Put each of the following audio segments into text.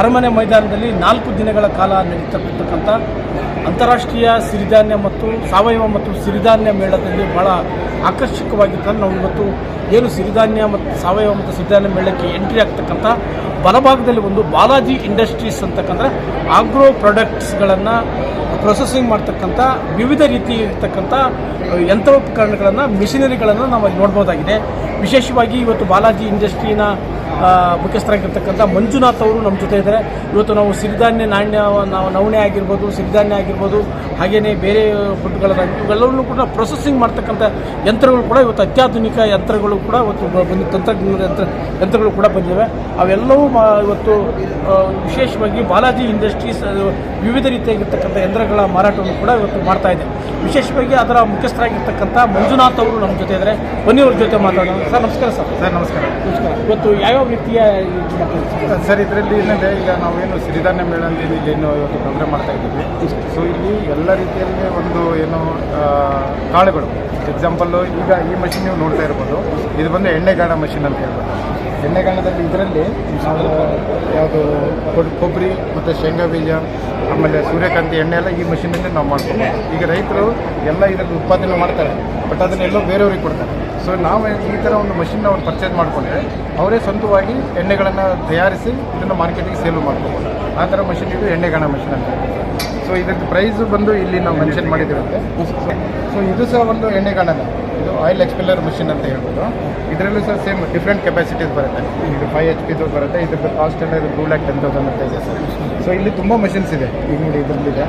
ಅರಮನೆ ಮೈದಾನದಲ್ಲಿ ನಾಲ್ಕು ದಿನಗಳ ಕಾಲ ನಡೀತಕ್ಕಂಥ ಅಂತಾರಾಷ್ಟ್ರೀಯ ಸಿರಿಧಾನ್ಯ ಮತ್ತು ಸಾವಯವ ಮತ್ತು ಸಿರಿಧಾನ್ಯ ಮೇಳದಲ್ಲಿ ಬಹಳ ಆಕರ್ಷಕವಾಗಿರ್ತದೆ ನಾವು ಇವತ್ತು ಏನು ಸಿರಿಧಾನ್ಯ ಮತ್ತು ಸಾವಯವ ಮತ್ತು ಸಿರಿಧಾನ್ಯ ಮೇಳಕ್ಕೆ ಎಂಟ್ರಿ ಆಗ್ತಕ್ಕಂಥ ಬಲಭಾಗದಲ್ಲಿ ಒಂದು ಬಾಲಾಜಿ ಇಂಡಸ್ಟ್ರೀಸ್ ಅಂತಕ್ಕಂಥ ಆಗ್ರೋ ಪ್ರಾಡಕ್ಟ್ಸ್ಗಳನ್ನು ಪ್ರೊಸೆಸಿಂಗ್ ಮಾಡ್ತಕ್ಕಂಥ ವಿವಿಧ ರೀತಿ ಇರ್ತಕ್ಕಂಥ ಯಂತ್ರೋಪಕರಣಗಳನ್ನು ಮಿಷಿನರಿಗಳನ್ನು ನಾವು ನೋಡ್ಬೋದಾಗಿದೆ. ವಿಶೇಷವಾಗಿ ಇವತ್ತು ಬಾಲಾಜಿ ಇಂಡಸ್ಟ್ರಿನ ಮುಖ್ಯಸ್ಥರಾಗಿರ್ತಕ್ಕಂಥ ಮಂಜುನಾಥ್ ಅವರು ನಮ್ಮ ಜೊತೆ ಇದ್ದಾರೆ. ಇವತ್ತು ನಾವು ಸಿರಿಧಾನ್ಯ ನಾಣ್ಯ, ನಾವು ನವಣೆ ಆಗಿರ್ಬೋದು, ಸಿರಿಧಾನ್ಯ ಆಗಿರ್ಬೋದು ಹಾಗೆಯೇ ಬೇರೆ ಫುಡ್ಗಳಾಗಿ ಇವೆಲ್ಲವನ್ನೂ ಕೂಡ ಪ್ರೊಸೆಸಿಂಗ್ ಮಾಡ್ತಕ್ಕಂಥ ಯಂತ್ರಗಳು ಕೂಡ ಇವತ್ತು ಅತ್ಯಾಧುನಿಕ ಯಂತ್ರಗಳು ಕೂಡ ಇವತ್ತು ಬಂದು ತಂತ್ರಜ್ಞಾನದ ಯಂತ್ರ ಯಂತ್ರಗಳು ಕೂಡ ಬಂದಿವೆ. ಅವೆಲ್ಲವೂ ಇವತ್ತು ವಿಶೇಷವಾಗಿ ಬಾಲಾಜಿ ಇಂಡಸ್ಟ್ರೀಸ್ ವಿವಿಧ ರೀತಿಯಾಗಿರ್ತಕ್ಕಂಥ ಯಂತ್ರಗಳ ಮಾರಾಟವನ್ನು ಕೂಡ ಇವತ್ತು ಮಾಡ್ತಾ ಇದೆ. ವಿಶೇಷವಾಗಿ ಅದರ ಮುಖ್ಯಸ್ಥರಾಗಿರ್ತಕ್ಕಂಥ ಮಂಜುನಾಥ್ ಅವರು ನಮ್ಮ ಜೊತೆ ಇದ್ದಾರೆ. ಬನ್ನಿ ಅವ್ರ ಜೊತೆ ಮಾತಾಡೋಣ. ಸರ್ ನಮಸ್ಕಾರ ಸರ್. ಸರ್ ನಮಸ್ಕಾರ. ನಮಸ್ಕಾರ. ಇವತ್ತು ಯಾವ್ಯಾವ ರೀತಿಯ ಸರ್? ಇದರಲ್ಲಿ ಏನಂದರೆ ಈಗ ನಾವೇನು ಸಿರಿಧಾನ್ಯ ಮೇಳ ಅಂತ ಇಲ್ಲಿ ಏನು ಇವತ್ತು ಪ್ರೋಗ್ರಾಮ್ ಮಾಡ್ತಾ ಇದ್ದೀವಿ. ಸೊ ಇಲ್ಲಿ ಎಲ್ಲ ರೀತಿಯಲ್ಲಿ ಒಂದು ಏನು ಕಾಳುಗಳು. ಎಕ್ಸಾಂಪಲ್ಲು ಈಗ ಈ ಮಷಿನ್ ನೀವು ನೋಡ್ತಾ ಇರ್ಬೋದು. ಇದು ಬಂದು ಎಣ್ಣೆಗಾಣ ಮಷಿನ್ ಅಂತ ಹೇಳ್ಬೋದು. ಎಣ್ಣೆಗಾಣದಲ್ಲಿ ಇದರಲ್ಲಿ ಯಾವುದು ಕೊಡ್- ಕೊಬ್ಬರಿ ಮತ್ತು ಶೇಂಗಾ ಬೀಜ ಆಮೇಲೆ ಸೂರ್ಯಕಾಂತಿ ಎಣ್ಣೆ ಎಲ್ಲ ಈ ಮಷಿನಲ್ಲಿ ನಾವು ಮಾಡ್ಕೊಬೋದು. ಈಗ ರೈತರು ಎಲ್ಲ ಇದರಲ್ಲಿ ಉತ್ಪಾದನೆ ಮಾಡ್ತಾರೆ. ಬಟ್ ಅದನ್ನೆಲ್ಲೋ ಬೇರೆಯವ್ರಿಗೆ ಕೊಡ್ತಾರೆ. ಸೊ ನಾವು ಈ ಥರ ಒಂದು ಮಷಿನ್ ಅವ್ರು ಪರ್ಚೇಸ್ ಮಾಡಿಕೊಂಡ್ರೆ, ಅವರೇ ಸ್ವಂತವಾಗಿ ಎಣ್ಣೆಗಳನ್ನು ತಯಾರಿಸಿ ಇದನ್ನು ಮಾರ್ಕೆಟಿಗೆ ಸೇಲ್ ಮಾಡ್ಕೋಬೋದು. ಆ ಥರ ಮಷಿನ್ ಇದು ಎಣ್ಣೆಗಾಣ ಮಷಿನ್ ಅಂತ ಸೊ ಇದರದ್ದು ಪ್ರೈಸ್ ಬಂದು ಇಲ್ಲಿ ನಾವು ಮೆನ್ಷನ್ ಮಾಡಿದ್ದೀವಂತೆ. ಸೊ ಇದು ಸಹ ಒಂದು ಎಣ್ಣೆಗಾಣನ. ಇದು ಆಯಿಲ್ ಎಕ್ಸ್ಪೆಲ್ಲರ್ ಮಷಿನ್ ಅಂತ ಹೇಳ್ಬೋದು. ಇದರಲ್ಲೂ ಸಹ ಸೇಮ್ ಡಿಫ್ರೆಂಟ್ ಕೆಪಾಸಿಟೀಸ್ ಬರುತ್ತೆ. ಇದು ಫೈವ್ ಎಚ್ ಪಿದು ಬರುತ್ತೆ. ಇದ್ರದ್ದು ಕಾಸ್ಟ್ ಎಲ್ಲ ಇದು ಟೂ ಲ್ಯಾಕ್ ಟೆನ್ ತೌಸಂಡ್ ಅಂತ ಇದೆ ಸರ್. ಸೊ ಇಲ್ಲಿ ತುಂಬ ಮಷಿನ್ಸ್ ಇದೆ. ಈಗ ನೋಡಿ ಇದರಲ್ಲಿದೆ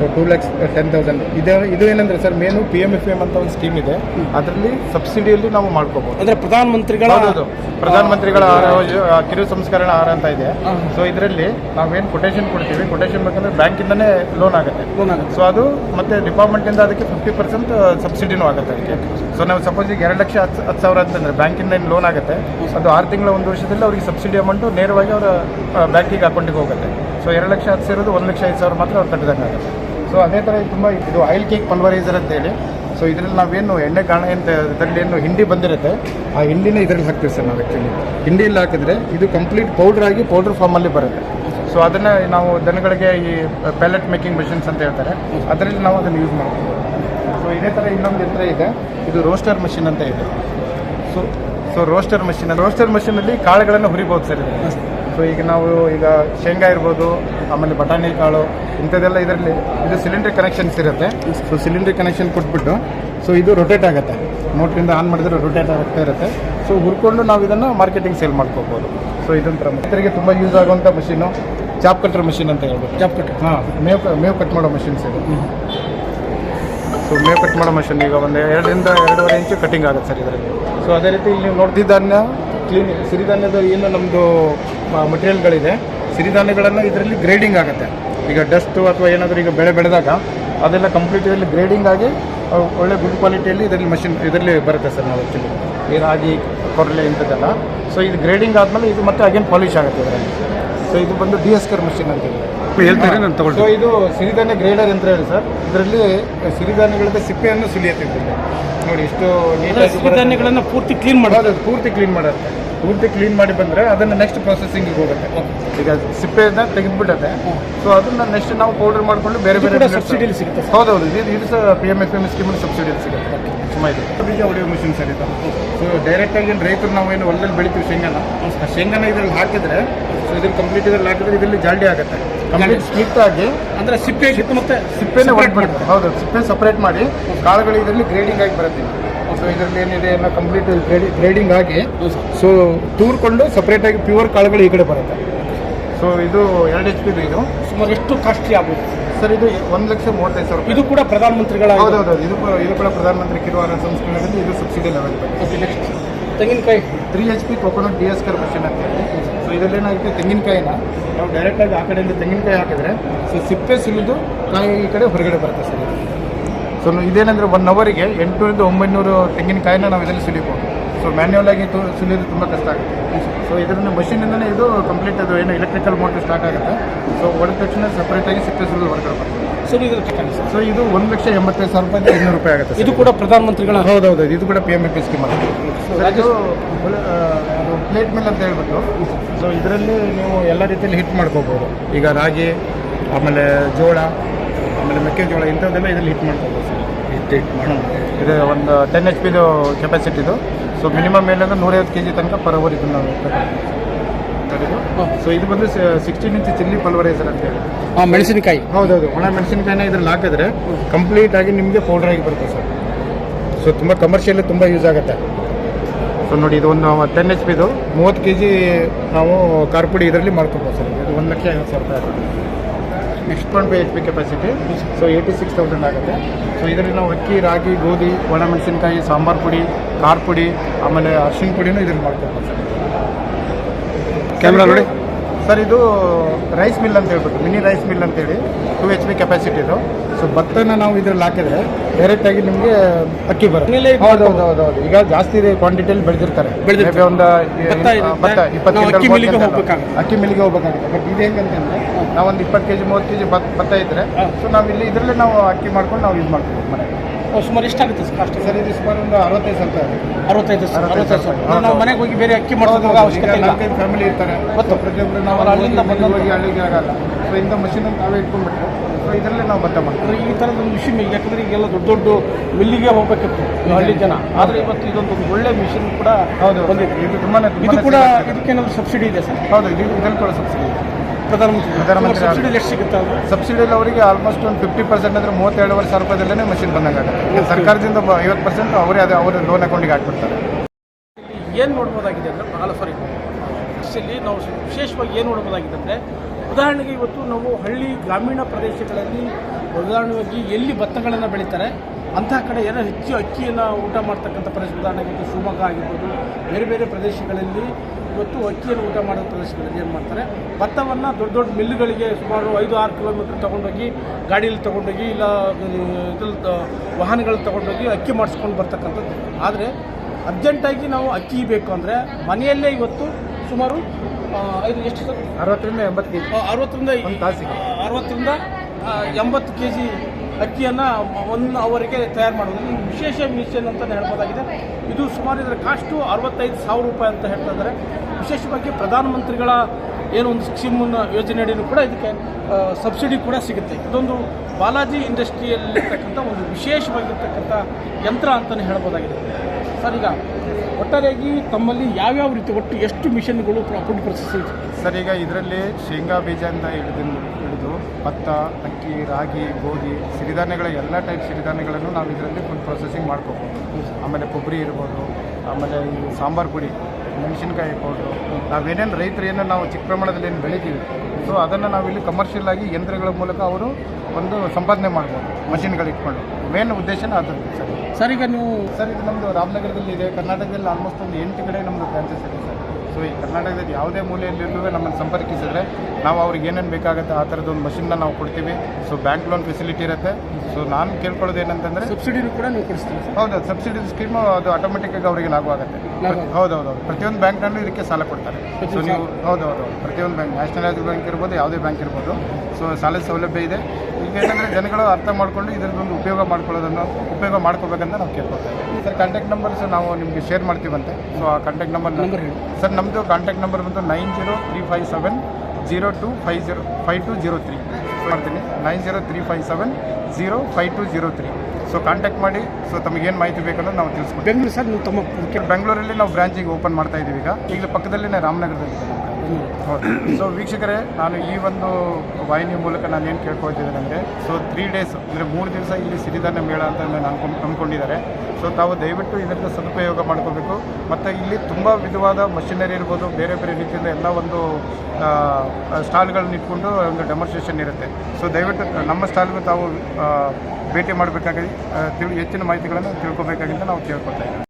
so two lakhs ten thousand ಇದು ಇದು ಏನಂದರೆ ಸರ್ ಮೇನು ಪಿ ಎಂ ಎಫ್ ಎಂ ಅಂತ ಒಂದು ಸ್ಕೀಮ್ ಇದೆ. ಅದರಲ್ಲಿ ಸಬ್ಸಿಡಿಯಲ್ಲಿ ನಾವು ಮಾಡ್ಕೋಬಹುದು ಅಂದ್ರೆ ಪ್ರಧಾನ ಮಂತ್ರಿಗಳ ಪ್ರಧಾನ ಪ್ರಧಾನಮಂತ್ರಿಗಳ ಆಹಾರ ಕಿರು ಸಂಸ್ಕರಣ ಆಹಾರ ಅಂತ ಇದೆ. ಸೊ ಇದರಲ್ಲಿ ನಾವೇನು ಕೊಟೇಶನ್ ಕೊಡ್ತೀವಿ? ಕೊಟೇಶನ್ ಬೇಕಂದ್ರೆ ಬ್ಯಾಂಕಿಂದನೇ ಲೋನ್ ಆಗುತ್ತೆ. ಲೋನ್ ಆಗುತ್ತೆ. ಸೊ ಅದು ಮತ್ತೆ ಡಿಪಾರ್ಟ್ಮೆಂಟಿಂದ ಅದಕ್ಕೆ ಫಿಫ್ಟಿ ಪರ್ಸೆಂಟ್ ಸಬ್ಸಿಡಿನೂ ಆಗುತ್ತೆ ಅದಕ್ಕೆ. ಸೊ ನಾವು ಸಪೋಸ್ ಈಗ ಎರಡು ಲಕ್ಷ ಹತ್ತು ಹತ್ತು ಸಾವಿರ ಅಂತಂದರೆ ಬ್ಯಾಂಕಿಂದ ಏನು ಲೋನ್ ಆಗುತ್ತೆ? ಅದು ಆರು ತಿಂಗಳ ಒಂದು ವರ್ಷದಲ್ಲಿ ಅವರಿಗೆ ಸಬ್ಸಿಡಿ ಅಮೌಂಟು ನೇರವಾಗಿ ಅವರ ಬ್ಯಾಂಕಿಗೆ ಅಕೌಂಟಿಗೆ ಹೋಗುತ್ತೆ. ಸೊ ಎರಡು ಲಕ್ಷ ಹತ್ತು ಸೇರೋದು ಒಂದು ಲಕ್ಷ ಐದು ಸಾವಿರ ಮಾತ್ರ ಅವ್ರು ಕಟ್ಟಿದಂಗೆ ಆಗುತ್ತೆ. ಸೊ ಅದೇ ಥರ ತುಂಬ ಇದು ಆಯಿಲ್ ಕೇಕ್ ಪಲ್ವರೈಸರ್ ಅಂತೇಳಿ ಸೊ ಇದರಲ್ಲಿ ನಾವೇನು ಎಣ್ಣೆ ಕಾಣ ಅಂತ ಇದರಲ್ಲಿ ಏನು ಹಿಂಡಿ ಬಂದಿರುತ್ತೆ, ಆ ಹಿಂಡಿನ ಇದರಲ್ಲಿ ಹಾಕ್ತೀವಿ ಸರ್ ನಾವು ಆ್ಯಕ್ಚುಲಿ ಹಿಂಡಿಯಲ್ಲಿ ಹಾಕಿದ್ರೆ ಇದು ಕಂಪ್ಲೀಟ್ ಪೌಡ್ರ್ ಆಗಿ ಪೌಡ್ರ್ ಫಾರ್ಮಲ್ಲಿ ಬರುತ್ತೆ. ಸೊ ಅದನ್ನು ನಾವು ದನಗಳಿಗೆ ಈ ಪ್ಯಾಲೆಟ್ ಮೇಕಿಂಗ್ ಮೆಷಿನ್ಸ್ ಅಂತ ಹೇಳ್ತಾರೆ. ಅದರಲ್ಲಿ ನಾವು ಅದನ್ನು ಯೂಸ್ ಮಾಡ್ತೀವಿ. ಸೊ ಇದೇ ಥರ ಇನ್ನೊಂದು ಯಂತ್ರ ಇದೆ. ಇದು ರೋಸ್ಟರ್ ಮಷಿನ್ ಅಂತ ಇದೆ. So so roaster machine roaster ಮಷಿನಲ್ಲಿ ಕಾಳುಗಳನ್ನು ಹುರಿಬೋದು ಸರ್ ಇದು ಸೊ ಈಗ ನಾವು ಈಗ ಶೇಂಗಾ ಇರ್ಬೋದು ಆಮೇಲೆ ಬಟಾಣಿ ಕಾಳು ಇಂಥದ್ದೆಲ್ಲ ಇದರಲ್ಲಿ ಇದು ಸಿಲಿಂಡ್ರ್ ಕನೆಕ್ಷನ್ಸ್ ಇರುತ್ತೆ. ಸೊ ಸಿಲಿಂಡ್ರ್ ಕನೆಕ್ಷನ್ ಕೊಟ್ಬಿಟ್ಟು ಸೊ ಇದು ರೊಟೇಟ್ ಆಗುತ್ತೆ. ಮೋಟ್ರಿಂದ ಆನ್ ಮಾಡಿದ್ರೆ ರೊಟೇಟ್ ಆಗ್ತಾ ಇರುತ್ತೆ. ಸೊ ಹುರ್ಕೊಂಡು ನಾವು ಇದನ್ನು ಮಾರ್ಕೆಟಿಂಗ್ ಸೇಲ್ ಮಾಡ್ಕೋಬೋದು. ಸೊ ಇದೊಂಥರ ರೈತರಿಗೆ ತುಂಬ ಯೂಸ್ ಆಗುವಂಥ ಮಷೀನು ಚಾಪ್ ಕಟ್ಟರ್ ಮಷೀನ್ ಅಂತ ಹೇಳ್ಬೋದು. ಚಾಪ್ ಕಟ್ಟರ್ ಹಾಂ ಮೇವ್ ಮೇವ್ ಕಟ್ ಮಾಡೋ ಮಷಿನ್ಸ್ ಇದು ಸೊ ಮೇವ್ ಕಟ್ ಮಾಡೋ ಮಷೀನ್ ಈಗ ಒಂದು ಎರಡರಿಂದ ಎರಡೂವರೆ ಇಂಚು ಕಟಿಂಗ್ ಆಗುತ್ತೆ ಸರ್ ಇದರಲ್ಲಿ. ಸೊ ಅದೇ ರೀತಿ ಇಲ್ಲಿ ನೀವು ನೋಡ್ತಿದ್ದಾನೆ ಕ್ಲೀನ್ ಸಿರಿಧಾನ್ಯದ ಏನು ನಮ್ಮದು ಮಟೀರಿಯಲ್ಗಳಿದೆ ಸಿರಿಧಾನ್ಯಗಳನ್ನು ಇದರಲ್ಲಿ ಗ್ರೇಡಿಂಗ್ ಆಗುತ್ತೆ. ಈಗ ಡಸ್ಟು ಅಥವಾ ಏನಾದರೂ ಈಗ ಬೆಳೆ ಬೆಳೆದಾಗ ಅದೆಲ್ಲ ಕಂಪ್ಲೀಟ್ ಇದರಲ್ಲಿ ಗ್ರೇಡಿಂಗ್ ಆಗಿ ಒಳ್ಳೆ ಗುಡ್ ಕ್ವಾಲಿಟಿಯಲ್ಲಿ ಇದರಲ್ಲಿ ಮಷಿನ್ ಇದರಲ್ಲಿ ಬರುತ್ತೆ ಸರ್ ನಾವು ಆ್ಯಕ್ಚುಲಿ ಏನಾಗಿ, ಕೊರಲೆ ಇಂಥದ್ದೆಲ್ಲ. ಸೊ ಇದು ಗ್ರೇಡಿಂಗ್ ಆದಮೇಲೆ ಇದು ಮತ್ತೆ ಅಗೇನ್ ಪಾಲಿಶ್ ಆಗುತ್ತೆ ಇದರಲ್ಲಿ. ಸೊ ಇದು ಬಂದು ಡಿ ಎಸ್ ಕರ್ ಮಷಿನ್ ಅಂತ ಹೇಳಿ. ಹೇಳ್ತಾರೆ ನಾನು ಸೊ ತಗೊಳ್ತೀನಿ ಇದು ಸಿರಿಧಾನ್ಯ ಗ್ರೇಡರ್ ಅಂತ ಹೇಳಿ ಸರ್. ಇದರಲ್ಲಿ ಸಿರಿಧಾನ್ಯಗಳದ ಸಿಪ್ಪೆಯನ್ನು ಸುಲಿಯುತ್ತೆ ಇದರಲ್ಲಿ ನೋಡಿ ಇಷ್ಟು ನೀಟಾಗಿ ಸಿರಿಧಾನ್ಯಗಳನ್ನ ಪೂರ್ತಿ ಕ್ಲೀನ್ ಮಾಡೋದು ಹೌದು ಪೂರ್ತಿ ಕ್ಲೀನ್ ಮಾಡುತ್ತೆ. ಪೂರ್ತಿ ಕ್ಲೀನ್ ಮಾಡಿ ಬಂದರೆ ಅದನ್ನು ನೆಕ್ಸ್ಟ್ ಪ್ರೊಸೆಸಿಂಗಿಗೆ ಹೋಗುತ್ತೆ. ಈಗ ಸಿಪ್ಪೆನ ತೆಗೆದುಬಿಡುತ್ತೆ ಸೊ ಅದನ್ನ ನೆಕ್ಸ್ಟ್ ನಾವು ಪೌಡರ್ ಮಾಡಿಕೊಂಡು ಬೇರೆ ಬೇರೆ ಕೂಡ ಸಬ್ಸಿಡಿಯಲ್ಲಿ ಸಿಗುತ್ತೆ ಸರ್. ಹೌದೌದು ಇದು ಇದು ಸಹ ಪಿ ಎಂ ಎಫ್ ಎಂ ಸ್ಕೀಮಲ್ಲಿ ಸಬ್ಸಿಡಿಯಲ್ಲಿ ಸಿಗುತ್ತೆ. ಸುಮ್ಮ ಇದೆ. ಬೀಜ ಹೊಡೆಯೋ ಮಿಷಿನ್ ಸರ್ ಇದು. ಸೊ ಡೈರೆಕ್ಟಾಗಿ ರೈತರು ನಾವೇನು ಹೊಲದಲ್ಲಿ ಬೆಳಿತೀವಿ ಶೇಂಗಾನ. ಆ ಶೇಂಗಾನ ಇದ್ರಲ್ಲಿ ಹಾಕಿದ್ರೆ ಸೊ ಇದನ್ನು ಕಂಪ್ಲೀಟ್ ಇದ್ರಲ್ಲಿ ಹಾಕಿದ್ರೆ ಇದರಲ್ಲಿ ಜಾಲ್ಡಿ ಆಗುತ್ತೆ. ಕಂಪ್ಲೀಟ್ ಸ್ಪ್ಲಿಟ್ ಆಗಿ ಅಂದ್ರೆ ಸಿಪ್ಪೆ ಕಿತ್ತು ಮತ್ತೆ ಸಿಪ್ಪೆನೇ ವರ್ಕ್ ಮಾಡುತ್ತೆ ಹೌದು ಸಿಪ್ಪೆ ಸಪ್ರೇಟ್ ಮಾಡಿ ಕಾಳುಗಳು ಇದರಲ್ಲಿ ಗ್ರೇಡಿಂಗ್ ಆಗಿ ಬರುತ್ತೆ. ಸೊ ಇದರಲ್ಲಿ ಏನಿದೆ ಎಲ್ಲ ಕಂಪ್ಲೀಟ್ ಗ್ರೇಡಿಂಗ್ ಆಗಿ ಸೊ ತೂರ್ಕೊಂಡು ಸಪ್ರೇಟಾಗಿ ಪ್ಯೂರ್ ಕಾಳುಗಳು ಈ ಕಡೆ ಬರುತ್ತೆ. ಸೊ ಇದು ಎರಡು ಎಚ್ ಪಿದು ಇದು. ಸುಮಾರು ಎಷ್ಟು ಕಾಸ್ಟ್ಲಿ ಆಗ್ಬೋದು? ಸರ್ ಇದು ಒಂದು ಲಕ್ಷ ಮೂವತ್ತೈದು ಸಾವಿರ ಇದು ಕೂಡ ಪ್ರಧಾನಮಂತ್ರಿಗಳ ಹೌದು ಹೌದು ಇದು ಕೂಡ ಇದು ಕೂಡ ಪ್ರಧಾನಮಂತ್ರಿ ಕಿರುವ ಸಂಸ್ಕರಣೆಯಲ್ಲಿ ಇದು ಸಬ್ಸಿಡಿ ಲೆವೆಲ್ ಓಕೆ ನೆಕ್ಸ್ಟ್ ತೆಂಗಿನಕಾಯಿ. Three H P coconut dehusker machine ಅಂತ ಹೇಳಿ. ಸೊ ಇದರಲ್ಲಿ ಏನಾಗುತ್ತೆ ತೆಂಗಿನಕಾಯಿನ ನಾವು ಡೈರೆಕ್ಟಾಗಿ ಆ ಕಡೆಯಿಂದ ತೆಂಗಿನಕಾಯಿ ಹಾಕಿದ್ರೆ ಸೊ ಸಿಪ್ಪೆ ಸುಲಿದು ಕಾಯಿ ಈ ಕಡೆ ಹೊರಗಡೆ ಬರುತ್ತೆ ಸರ್. ಸೊ ಇದೇನೆಂದರೆ ಒನ್ ಅವರಿಗೆ ಎಂಟುನೂರಿಂದ ಒಂಬೈನೂರು ತೆಂಗಿನಕಾಯಿನ ನಾವು ಇದರಲ್ಲಿ ಸುಲಿಬೋದು ಸೊ ಮ್ಯಾನ್ಯಲ್ ಆಗಿ ತು ಸುಲಿಯೋದು ತುಂಬ ಕಷ್ಟ ಆಗುತ್ತೆ. ಸೊ ಇದರಿಂದ ಮಷೀನಿಂದಲೇ ಇದು ಕಂಪ್ಲೀಟ್ ಅದು ಏನು ಎಲೆಕ್ಟ್ರಿಕಲ್ ಮೋಟರ್ ಸ್ಟಾರ್ಟ್ ಆಗುತ್ತೆ. ಸೊ ಹೊಡೆದ ತಕ್ಷಣ ಸಪ್ರೇಟಾಗಿ ಸಿಪ್ಪೆ ಸುಲಿದು ಹೊರಗಡೆ ಬರುತ್ತೆ. ಸರ್ ಇದು ಸೊ ಇದು ಒಂದು ಲಕ್ಷ ಎಂಬತ್ತೈದು ಸಾವಿರ ರೂಪಾಯಿ ಇನ್ನೂರು ರೂಪಾಯಿ ಆಗುತ್ತೆ ಇದು ಕೂಡ ಪ್ರಧಾನಮಂತ್ರಿಗಳ ಹೌದೌದು ಇದು ಕೂಡ ಪಿ ಎಂ ಎಫ್ ಸ್ಕೀಮ್ ಆಗುತ್ತೆ ಪ್ಲೇಟ್ ಮೇಲೆ ಅಂತ ಹೇಳ್ಬಿಟ್ಟು. ಸೊ ಇದರಲ್ಲಿ ನೀವು ಎಲ್ಲ ರೀತಿಯಲ್ಲಿ ಹಿಟ್ ಮಾಡ್ಕೋಬೋದು. ಈಗ ರಾಗಿ ಆಮೇಲೆ ಜೋಳ ಆಮೇಲೆ ಮೆಕ್ಕೆಜೋಳ ಇಂಥದ್ದೆಲ್ಲ ಇದರಲ್ಲಿ ಹಿಟ್ ಮಾಡ್ಕೋಬೋದು ಸರ್. ಮಾಡೋದು ಇದು ಒಂದು ಟೆನ್ ಎಚ್ ಪಿದು ಕೆಪಾಸಿಟಿದು ಸೊ ಮಿನಿಮಮ್ ಏನಂದ್ರೆ ನೂರೈವತ್ತು ಕೆ ಜಿ ತನಕ ಪರ್ ಅವರ್ ಇದನ್ನು ಸೊ ಇದು ಬಂದು ಸಿಕ್ಸ್ಟೀನ್ ಇಂಚ್ ಚಿಲ್ಲಿ ಪಲ್ವರೈಸರ್ ಅಂತ ಹೇಳಿ. ಹಾಂ ಮೆಣಸಿನಕಾಯಿ. ಹೌದೌದು ಒಣ ಮೆಣಸಿನಕಾಯಿನ ಇದ್ರಲ್ಲಿ ಹಾಕಿದ್ರೆ ಕಂಪ್ಲೀಟ್ ಆಗಿ ನಿಮಗೆ ಪೌಡರ್ ಆಗಿ ಬರುತ್ತೆ ಸರ್. ಸೊ ತುಂಬ ಕಮರ್ಷಿಯಲ್ ತುಂಬ ಯೂಸ್ ಆಗುತ್ತೆ. ಸೊ ನೋಡಿ ಇದು ಒಂದು ಟೆನ್ ಎಚ್ ಪಿದು ಮೂವತ್ತು ಕೆ ಜಿ ನಾವು ಕಾರ್ಪುಡಿ ಇದರಲ್ಲಿ ಮಾಡ್ಕೊಬೋದು ಸರ್. ಇದು ಒಂದು ಲಕ್ಷ ಐವತ್ತು ಸಾವಿರ ರೂಪಾಯಿ ಆಗುತ್ತೆ. Next point H P capacity so eighty six thousand ಆಗುತ್ತೆ. ಸೊ ಇದರಲ್ಲಿ ನಾವು ಅಕ್ಕಿ ರಾಗಿ ಗೋಧಿ ಒಣ ಮೆಣಸಿನಕಾಯಿ ಸಾಂಬಾರು ಪುಡಿ ಖಾರ ಪುಡಿ ಆಮೇಲೆ ಅರ್ಶಿನ ಪುಡಿನೂ ಇದರಲ್ಲಿ ಮಾಡ್ಕೊಬೋದು ಸರ್. ಕ್ಯಾಮ್ರಾ ನೋಡಿ. ಸರ್ ಇದು ರೈಸ್ ಮಿಲ್ ಅಂತ ಹೇಳ್ಬಿಟ್ಟು ಮಿನಿ ರೈಸ್ ಮಿಲ್ ಅಂತೇಳಿ ಟು ಎಚ್ ಪಿ ಕೆಪಾಸಿಟಿ ಇದು. ಸೊ ಭತ್ತನ ನಾವು ಇದ್ರಲ್ಲಿ ಹಾಕಿದ್ರೆ ಡೈರೆಕ್ಟ್ ಆಗಿ ನಿಮಗೆ ಅಕ್ಕಿ ಬರುತ್ತೆ. ಹೌದು ಹೌದು ಹೌದು. ಹೌದು ಈಗ ಜಾಸ್ತಿ ಕ್ವಾಂಟಿಟಿಯಲ್ಲಿ ಬೆಳೆದಿರ್ತಾರೆ. ಬೆಳೆದಿರ್ತಾರೆ. ಒಂದು ಭತ್ತ. ಇಪ್ಪತ್ತು ಅಕ್ಕಿ ಮಿಲ್ಲಿಗೆ ಹೋಗ್ಬೇಕಾಗುತ್ತೆ. ಬಟ್ ಇದು ಹೆಂಗಂತಂದ್ರೆ ನಾವೊಂದು ಇಪ್ಪತ್ತು ಕೆ ಜಿ ಮೂವತ್ತು ಕೆ ಜಿ ಭತ್ತ ಇದ್ರೆ ಹಾ. ಸೊ ನಾವು ಇಲ್ಲಿ ಇದರಲ್ಲೇ ನಾವು ಅಕ್ಕಿ ಮಾಡ್ಕೊಂಡು ನಾವು ಯೂಸ್ ಮಾಡ್ತೀವಿ ಮನೆಗೆ ಸುಮಾರು ಎಷ್ಟಾಗುತ್ತೆ ಸರ್. ಅಷ್ಟು ಸರ್ ಇದು ಸುಮಾರು ಒಂದು ಅರವತ್ತೈದು ಸಾವಿರ ಅರವತ್ತೈದು ಸಾವಿರ. ಅರವತ್ತೈದು ಸರ್ ನಾವು ಮನೆಗೆ ಹೋಗಿ ಬೇರೆ ಅಕ್ಕಿ ಹೌದು, ಮಾಡೋದು ಅವಶ್ಯಕತೆ ಇಲ್ಲ. ನಾಲ್ಕೈದು ಫ್ಯಾಮಿಲಿ ಇರ್ತಾರೆ. ಗೊತ್ತು. ಪ್ರತಿಯೊಬ್ಬರು ನಾವು ಅಲ್ಲಿಂದ ಬಂದು- ಹೋಗಿ ಹಳ್ಳಿಗೆ ಆಗಲ್ಲ. ಸೊ ಇಂಥ ಮಷಿನ್ ನಾವೇ ಇಟ್ಕೊಂಡ್ಬಿಟ್ಟು ಸೊ ಇದರಲ್ಲೇ ನಾವು ಭತ್ತ ಮಾಡ್ತೀವಿ. ಈ ಥರದ ಒಂದು ಮಿಷಿನ್ ಯಾಕಂದ್ರೆ ಈಗೆಲ್ಲ ದೊಡ್ಡ ದೊಡ್ಡ ಮಿಲ್ಲಿಗೆ ಹೋಗ್ಬೇಕಿತ್ತು ಹಳ್ಳಿ ಜನ. ಆದರೆ ಇವತ್ತು ಇದೊಂದು ಒಳ್ಳೆ ಮಿಷಿನ್ ಕೂಡ ಹೌದು ಇದು ತುಂಬಾ ಇದು ಕೂಡ. ಇದಕ್ಕೇನಾದ್ರು ಸಬ್ಸಿಡಿ ಇದೆ ಸರ್? ಹೌದು ಇದು ಇದ್ರಲ್ಲಿ ಕೂಡ ಸಬ್ಸಿಡಿ ಇದೆ. ಪ್ರಧಾನಮಂತ್ರಿ ಪ್ರಧಾನಮಂತ್ರಿ ಸಬ್ಸಿಡಿ ಎಷ್ಟು ಸಿಗುತ್ತೆ ಸಬ್ಸಿಡಿಯಲ್ಲಿ ಅವರಿಗೆ ಆಲ್ಮೋಸ್ಟ್ ಒಂದು ಫಿಫ್ಟಿ ಪರ್ಸೆಂಟ್ ಅಂದರೆ ಮೂವತ್ತೆರಡುವರೆ ಸಾವಿರ ರೂಪಾಯಿದಲ್ಲೇ ಮಷಿನ್ ಬಂದಂಗಾಗುತ್ತೆ ಸರ್ಕಾರದಿಂದ ಐವತ್ತು ಪರ್ಸೆಂಟ್ ಅವರೇ ಅದೇ ಅವರ ಲೋನ್ ಅಕೌಂಟಿಗೆ ಹಾಕ್ಬಿಡ್ತಾರೆ. ಏನು ನೋಡ್ಬೋದಾಗಿದೆ ಅಂದರೆ ಅಲ್ಲ ಸಾರಿ ಕೃಷಿಯಲ್ಲಿ ನಾವು ವಿಶೇಷವಾಗಿ ಏನು ನೋಡ್ಬೋದಾಗಿದೆ ಅಂದರೆ ಉದಾಹರಣೆಗೆ ಇವತ್ತು ನಾವು ಹಳ್ಳಿ ಗ್ರಾಮೀಣ ಪ್ರದೇಶಗಳಲ್ಲಿ ಉದಾಹರಣೆಯಾಗಿ ಎಲ್ಲಿ ಭತ್ತಗಳನ್ನು ಬೆಳೀತಾರೆ ಅಂತಹ ಕಡೆ ಏನೋ ಹೆಚ್ಚು ಅಕ್ಕಿಯನ್ನು ಊಟ ಮಾಡ್ತಕ್ಕಂಥ ಪ್ರದೇಶ ಉದಾಹರಣೆಗೆ ಶಿವಮೊಗ್ಗ ಆಗಿರ್ಬೋದು ಬೇರೆ ಬೇರೆ ಪ್ರದೇಶಗಳಲ್ಲಿ ಇವತ್ತು ಅಕ್ಕಿಯನ್ನು ಊಟ ಮಾಡೋ ಪ್ರದೇಶಗಳಲ್ಲಿ ಏನು ಮಾಡ್ತಾರೆ ಭತ್ತವನ್ನು ದೊಡ್ಡ ದೊಡ್ಡ ಮಿಲ್ಲುಗಳಿಗೆ ಸುಮಾರು ಐದು ಆರು ಕಿಲೋಮೀಟ್ರ್ ತೊಗೊಂಡೋಗಿ ಗಾಡೀಲಿ ತೊಗೊಂಡೋಗಿ ಇಲ್ಲ ಇದ್ರಲ್ಲಿ ವಾಹನಗಳಲ್ಲಿ ತೊಗೊಂಡೋಗಿ ಅಕ್ಕಿ ಮಾಡಿಸ್ಕೊಂಡು ಬರ್ತಕ್ಕಂಥದ್ದು. ಆದರೆ ಅರ್ಜೆಂಟಾಗಿ ನಾವು ಅಕ್ಕಿ ಬೇಕು ಅಂದರೆ ಮನೆಯಲ್ಲೇ ಇವತ್ತು ಸುಮಾರು ಐದು ಎಷ್ಟು ಸರ್? ಅರವತ್ತರಿಂದ ಎಂಬತ್ತು ಕೆ ಜಿ ಅರವತ್ತರಿಂದ. ಅರವತ್ತರಿಂದ ಎಂಬತ್ತು ಕೆ ಜಿ ಅಕ್ಕಿಯನ್ನು ಒನ್ ಅವರಿಗೆ ತಯಾರು ಮಾಡೋದು ಈ ವಿಶೇಷ ಮಿಷನ್ ಅಂತಲೇ ಹೇಳ್ಬೋದಾಗಿದೆ. ಇದು ಸುಮಾರು ಇದರ ಕಾಸ್ಟು ಅರವತ್ತೈದು ಸಾವಿರ ರೂಪಾಯಿ ಅಂತ ಹೇಳ್ತಾ ಇದ್ದಾರೆ. ವಿಶೇಷವಾಗಿ ಪ್ರಧಾನಮಂತ್ರಿಗಳ ಏನೋ ಒಂದು ಯೋಜನೆ ಯೋಜನೆಯಡಿನೂ ಕೂಡ ಇದಕ್ಕೆ ಸಬ್ಸಿಡಿ ಕೂಡ ಸಿಗುತ್ತೆ. ಇದೊಂದು ಬಾಲಾಜಿ ಇಂಡಸ್ಟ್ರಿಯಲ್ಲಿರ್ತಕ್ಕಂಥ ಒಂದು ವಿಶೇಷವಾಗಿರ್ತಕ್ಕಂಥ ಯಂತ್ರ ಅಂತಲೇ ಹೇಳ್ಬೋದಾಗಿದೆ. ಸರ್, ಈಗ ಒಟ್ಟಾರೆಯಾಗಿ ತಮ್ಮಲ್ಲಿ ಯಾವ್ಯಾವ ರೀತಿ ಒಟ್ಟು ಎಷ್ಟು ಮಿಷನ್ಗಳು ಫುಡ್ ಪ್ರೊಸೆಸಿಂಗ್ ಸರ್, ಈಗ ಇದರಲ್ಲಿ ಶೇಂಗಾ ಬೀಜ ಅಂತ ಹೇಳಿದ್ದೀನಿ ಭತ್ತ ಅಕ್ಕಿ ರಾಗಿ ಗೋಧಿ ಸಿರಿಧಾನ್ಯಗಳ ಎಲ್ಲ ಟೈಪ್ ಸಿರಿಧಾನ್ಯಗಳನ್ನು ನಾವು ಇದರಲ್ಲಿ ಫುಲ್ ಪ್ರೊಸೆಸಿಂಗ್ ಮಾಡ್ಕೋಬೋದು. ಆಮೇಲೆ ಕೊಬ್ಬರಿ ಇರ್ಬೋದು ಆಮೇಲೆ ಈ ಸಾಂಬಾರು ಪುಡಿ ಮೆಣಸಿನ್ಕಾಯಿ ಪೌಡ್ರು ನಾವೇನೇನು ರೈತರು ಏನು ನಾವು ಚಿಕ್ಕ ಪ್ರಮಾಣದಲ್ಲಿ ಏನು ಬೆಳಿತೀವಿ ಸೊ ಅದನ್ನು ನಾವಿಲ್ಲಿ ಕಮರ್ಷಿಯಲ್ ಆಗಿ ಯಂತ್ರಗಳ ಮೂಲಕ ಅವರು ಒಂದು ಸಂಪಾದನೆ ಮಾಡ್ಬೋದು ಮಷಿನ್ಗಳು ಇಟ್ಕೊಂಡು. ಮೇನ್ ಉದ್ದೇಶನ ಅದು ಸರ್. ಸರ್ ಈಗ ನೀವು ಸರ್ ಇದು ನಮ್ಮದು ರಾಮನಗರದಲ್ಲಿ ಇದೆ. ಕರ್ನಾಟಕದಲ್ಲಿ ಆಲ್ಮೋಸ್ಟ್ ಒಂದು ಎಂಟು ಕಡೆ ನಮ್ಮದು ಬ್ರಾಂಚಸ್ ಇದೆ ಸರ್. ಸೊ ಈ ಕರ್ನಾಟಕದಲ್ಲಿ ಯಾವುದೇ ಮೂಲೆಯಲ್ಲಿರುವೆ ನಮ್ಮನ್ನು ಸಂಪರ್ಕಿಸಿದ್ರೆ ನಾವು ಅವ್ರಿಗೆ ಏನೇನು ಬೇಕಾಗುತ್ತೆ ಆ ಥರದ್ದು ಒಂದು ಮಷಿನ್ನ ನಾವು ಕೊಡ್ತೀವಿ. ಸೊ ಬ್ಯಾಂಕ್ ಲೋನ್ ಫೆಸಿಲಿಟಿ ಇರುತ್ತೆ. ಸೊ ನಾನು ಕೇಳ್ಕೊಳ್ಳೋದು ಏನಂತಂದರೆ ಸಬ್ಸಿಡಿನೂ ಕೂಡ ನೀವು ಕೊಡಿಸ್ತೀವಿ ಹೌದು ಸಬ್ಸಿಡಿ ಸ್ಕೀಮು ಅದು ಆಟೋಮೆಟಿಕ್ಕಾಗಿ ಅವರಿಗೆ ಲಾಗು ಆಗುತ್ತೆ. ಹೌದು ಹೌದೌದು ಪ್ರತಿಯೊಂದು ಬ್ಯಾಂಕ್ನಲ್ಲೂ ಇದಕ್ಕೆ ಸಾಲ ಕೊಡ್ತಾರೆ. ಸೊ ನೀವು ಹೌದೌದು. ಪ್ರತಿಯೊಂದು ಬ್ಯಾಂಕ್ ನ್ಯಾಷನಲೈಸ್ಡ್ ಬ್ಯಾಂಕ್ ಇರ್ಬೋದು ಯಾವುದೇ ಬ್ಯಾಂಕ್ ಇರ್ಬೋದು. ಸೊ ಸಾಲದ ಸೌಲಭ್ಯ ಇದೆ. ಈಗ ಏನಂದರೆ ಜನಗಳು ಅರ್ಥ ಮಾಡಿಕೊಂಡು ಇದರದೊಂದು ಉಪಯೋಗ ಮಾಡ್ಕೊಳ್ಳೋದನ್ನು ಉಪಯೋಗ ಮಾಡ್ಕೋಬೇಕಂತ ನಾವು ಕೇಳ್ಕೊಳ್ತೇವೆ ಇದ್ದೀವಿ. ಸರ್ ಕಾಂಟ್ಯಾಕ್ಟ್ ನಂಬರ್ಸ್ ನಾವು ನಿಮಗೆ ಶೇರ್ ಮಾಡ್ತೀವಂತೆ. ಸೊ ಆ ಕಾಂಟ್ಯಾಕ್ಟ್ ನಂಬರ್. ಸರ್ ನಮ್ಮದು ಕಾಂಟ್ಯಾಕ್ಟ್ ನಂಬರ್ ಬಂದು nine zero three five seven zero two five zero five two zero three ಮಾಡ್ತೀನಿ. Nine zero three five seven zero five two zero three so contact ಮಾಡಿ. So ತಮಗೇನು ಮಾಹಿತಿ ಬೇಕಂದ್ರೆ ನಾವು ತಿಳಿಸ್ಕೊಡ್ತೀವಿ. Bengaluru sir ನೀವು ತಮ್ಮ ಮುಖ್ಯ ಬೆಂಗಳೂರಲ್ಲಿ ನಾವು ಬ್ರಾಂಚಿಗೆ ಓಪನ್ ಮಾಡ್ತಾ ಇದ್ದೀವಿ ಈಗ. ಈಗ ಪಕ್ಕದಲ್ಲಿನೇ ರಾಮನಗರದಲ್ಲಿ. ಸೊ ವೀಕ್ಷಕರೇ, ನಾನು ಈ ಒಂದು ವಾಹಿನಿ ಮೂಲಕ ನಾನು ಏನು ಕೇಳ್ಕೊಳ್ತಿದ್ದೇನೆ ಅಂದರೆ ಸೊ ತ್ರೀ ಡೇಸ್ ಅಂದರೆ ಮೂರು ದಿವಸ ಇಲ್ಲಿ ಸಿರಿಧಾನ್ಯ ಮೇಳ ಅಂತ ನಾನು ಅಂದ್ಕೊಂಡಿದ್ದಾರೆ ಸೊ ತಾವು ದಯವಿಟ್ಟು ಇದರಿಂದ ಸದುಪಯೋಗ ಮಾಡ್ಕೋಬೇಕು ಮತ್ತು ಇಲ್ಲಿ ತುಂಬ ವಿಧವಾದ ಮಷಿನರಿ ಇರ್ಬೋದು, ಬೇರೆ ಬೇರೆ ರೀತಿಯಿಂದ ಎಲ್ಲ ಒಂದು ಸ್ಟಾಲ್ಗಳನ್ನ ಇಟ್ಕೊಂಡು ಒಂದು ಡೆಮಾನ್ಸ್ಟ್ರೇಷನ್ ಇರುತ್ತೆ. ಸೊ ದಯವಿಟ್ಟು ನಮ್ಮ ಸ್ಟಾಲ್ಗೂ ತಾವು ಭೇಟಿ ಮಾಡಬೇಕಾಗಿ ತಿಳಿ, ಹೆಚ್ಚಿನ ಮಾಹಿತಿಗಳನ್ನು ತಿಳ್ಕೊಬೇಕಾಗಿಂತ ನಾವು ಕೇಳ್ಕೊತಾ ಇದ್ದೀವಿ.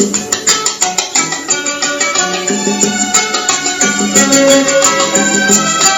Thank you.